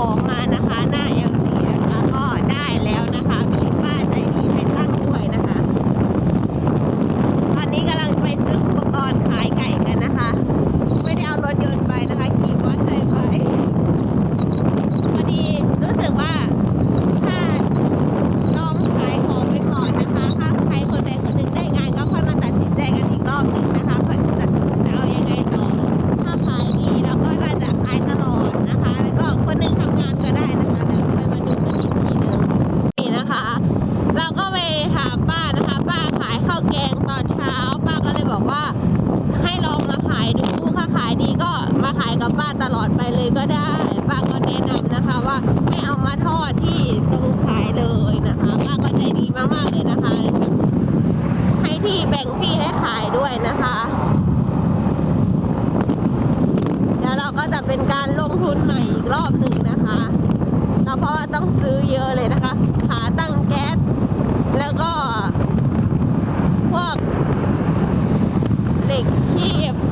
哦 อดไปเลยก็ได้ป้าก็แนะนำนะคะว่าไม่เอามาทอดที่ตรงขายเลยนะคะป้าก็ใจดีมากๆเลยนะคะ ให้ที่แบ่งที่ให้ขายด้วยนะคะแล้วเราก็จะเป็นการลงทุนใหม่อีกรอบหนึ่งนะคะเราเพราะว่าต้องซื้อเยอะเลยนะคะ ขาตั้งแก๊สแล้วก็พวกเหล็กที่่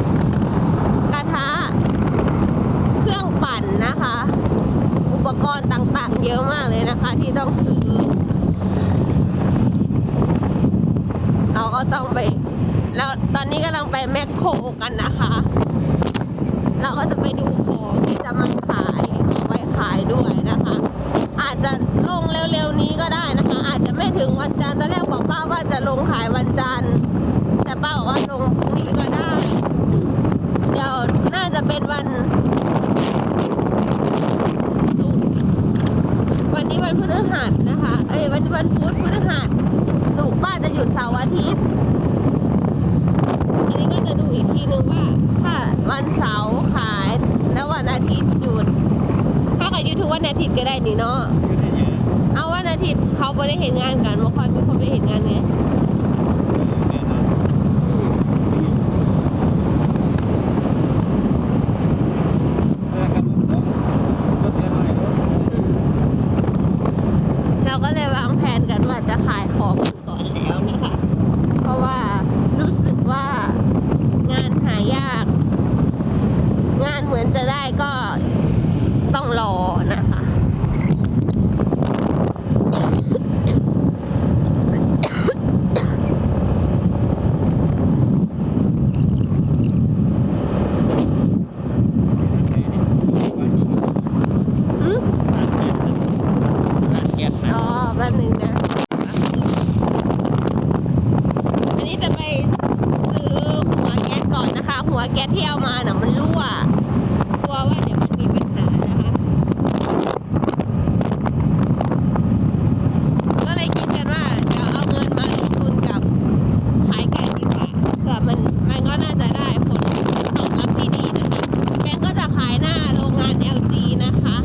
กรณ์ต่างๆ เยอะมากเลยนะคะ ที่ต้องซื้อ เราก็ต้องไป แล้วตอนนี้กำลังไปแมคโครกันนะคะ เราก็จะไปดูของที่จะมาขายเอาไว้ขายด้วยนะคะ อาจจะลงเร็วๆนี้ก็ได้นะคะ อาจจะไม่ถึงวันจันทร์ตอนแรกบอกป้าว่าจะลงขายวันจันทร์แต่ป้าบอกว่าลงพรุ่งนี้ก็ได้ เดี๋ยวน่าจะเป็นวันศุกร์วั นนี้วันพฤหัสนะคะ เอ้ยวันนี้วันพุธพฤหัสศุกร์ป้าจะหยุดเสาร์อาทิตย์ทีนี้ก็จะดูอีกทีนึงว่า ถ้าวันเสาร์ขายแล้ววันอาทิตย์หยุด ถ้าใครหยุดทุกวันอาทิตย์ก็ได้นี่เนาะ เอาวันอาทิตย์เขาไม่ได้เห็นงานกันไม่ค่อยมีคนไปเห็นงานไงเราก็เลยวางแผนกันว่าจะขายของก่อนแล้วนะคะ เพราะว่ารู้สึกว่างานหายาก งานเหมือน จะได้ก็ต้องรอนะคะ อ๋อแป๊บหนึงนะ อันนี้จะไปซื้อหัวแก๊สก่อนนะคะ หัวแก๊สที่เอามาน่ะมันรั่วกลัวว่าเดี๋ยวมันมีปัญหานะคะ ก็เลยคิดกันว่าจะเอาเงินมาลงทุนกับขายไก่ดีกว่าเผื่อมันมันก็น่าจะได้ผลตอบรับที่ดีนะคะแบงก์ก็จะขายหน้าโรงงาน LG นะคะ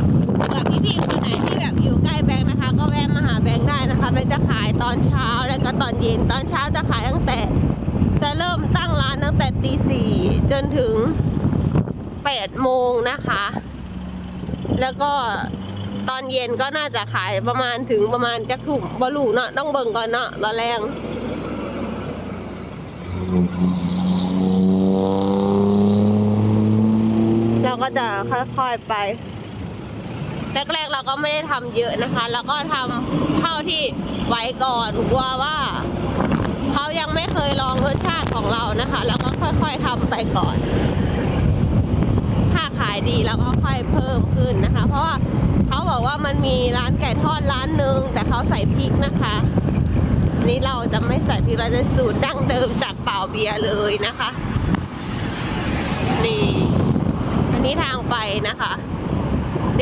เผื่อพี่ๆคนไหนที่แบบอยู่ใกล้แบงก์นะคะ ก็แวะมาหาแบงก์ได้นะคะแบงก์จะขายตอนเช้าแล้วก็ตอน เย็นตอนเช้าจะขายตั้งแต่ จะเริ่มตั้งร้านตั้งแต่ตีสี่จนถึงแปดโมงนะคะ แล้วก็ตอนเย็นก็น่าจะขายประมาณถึงประมาณจักถุ่มบอลูเนาะต้องเบิ่งก่อนเนาะตอนแรงเราก็จะค่อยๆไป แรกๆเราก็ไม่ได้ทำเยอะนะคะแล้วก็ทำเท่าที่ไหวก่อนกลัวว่าเขายังไม่เคยลองรสชาติของเรานะคะ แล้วก็ค่อยๆทำไปก่อน ถ้าขายดีเราก็ค่อยเพิ่มขึ้นนะคะ เพราะว่าเขาบอกว่ามันมีร้านไก่ทอดร้านหนึ่งแต่เขาใส่พริกนะคะนี้เราจะไม่ใส่พริกเราจะสูตรดั้งเดิมจากเป่าเบียร์เลยนะคะ นี่ อันนี้ทางไปนะคะ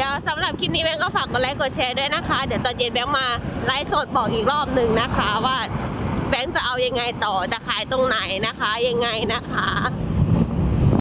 ดี๋ยวสำหรับคลิปนี้แบงก์ก็ฝากกดไลค์กดแชร์ด้วยนะคะ เดี๋ยวตอนเย็นแบงก์มาไลฟ์สดบอกอีกรอบหนึ่งนะคะ ว่าแบงก์จะเอายังไงต่อจะขายตรงไหนนะคะยังไงนะคะ